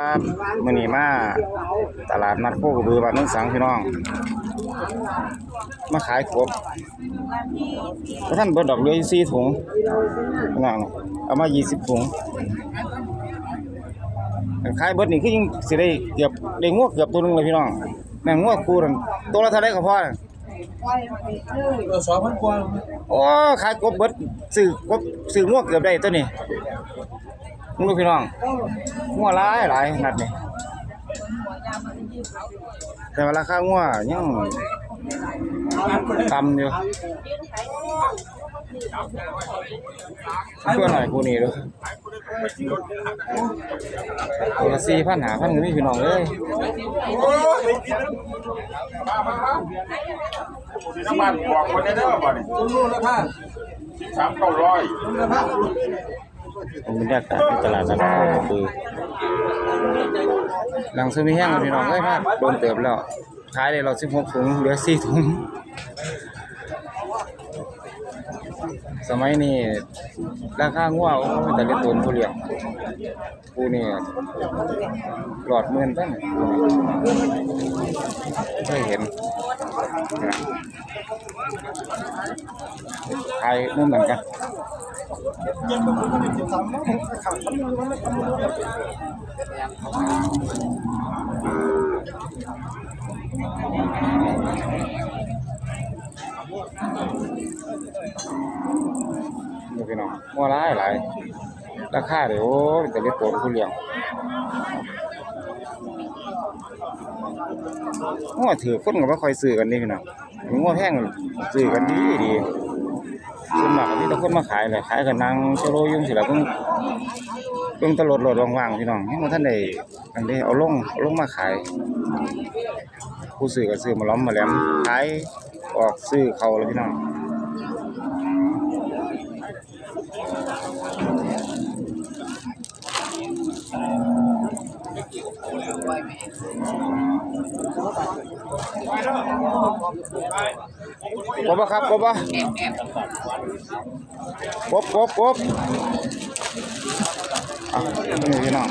ครับมื้อนี้มาตลาดนัดโคกระบือบ้านโนนสังพี่น้อง มาขายกบเพราะท่านเบิดดอกเหลืออยู่4ถุงพี่น้องเอามา20ถุงขายเบิดนี่คือยังสิได้เกือบได้งวกเกือบตัวหนึงเลยพี่น้องแม่งงวกคู่นั่นตัวละเท่าไดก็พอน่ะเออสองพันกว่าโอ้ขายกบเบิดซื้อกบซื้องวกเกือบได้ตัวนี้ มึงดูพี่น้องงัวหลายหลายนัดนี่แต่ว่าราคางัวยังต่ำอยู่เพื่อหน่อยกูนี่ด้อตัวละสี่พันหาพันก็มีพี่น้องเอ้ยน้ำมันบอกคนได้เด้อบ่นี่คุณรู้ราคาสิบสามเก้าร้อย บรรยากาศที่ตลาดนัดคกระบือหลังซื้อมีแห้งพี่น้องเอ้ยพลาดโดนเติบแล้วขายได้เราสิบหกถุงเหลือสี่ถุง สมัยนี้ราคางัวโอ้แต่ละตัวผู้เลี้ยงกูนี่หลอดหมื่นตั้งเคยเห็นนะขายมุมเหมือนกัน นี่พี่น้องงัวหลายหลายราคาเดี๋ยวโอ้ยแต่ละตัวผู้เลี้ยงงัวถือคนก็บ่ค่อยซื้อกันนี่พี่น้องงัวแพงซื้อกันดีดี มีแต่คนมาขายเลยขายกับนางโชโลยุ่งสิล่ะเพิ่งเพิ่งตลอดรถว่างๆพี่น้องยังบ่ทันได้อันนี้เอาลงเอาลงมาขาย ผู้ซื้อก็ซื้อมาล้อมมาแหลมขายออกซื้อเขาแล้วพี่น้อง กบปะครับกบปะกบกบกบอะนี่พี่น้อง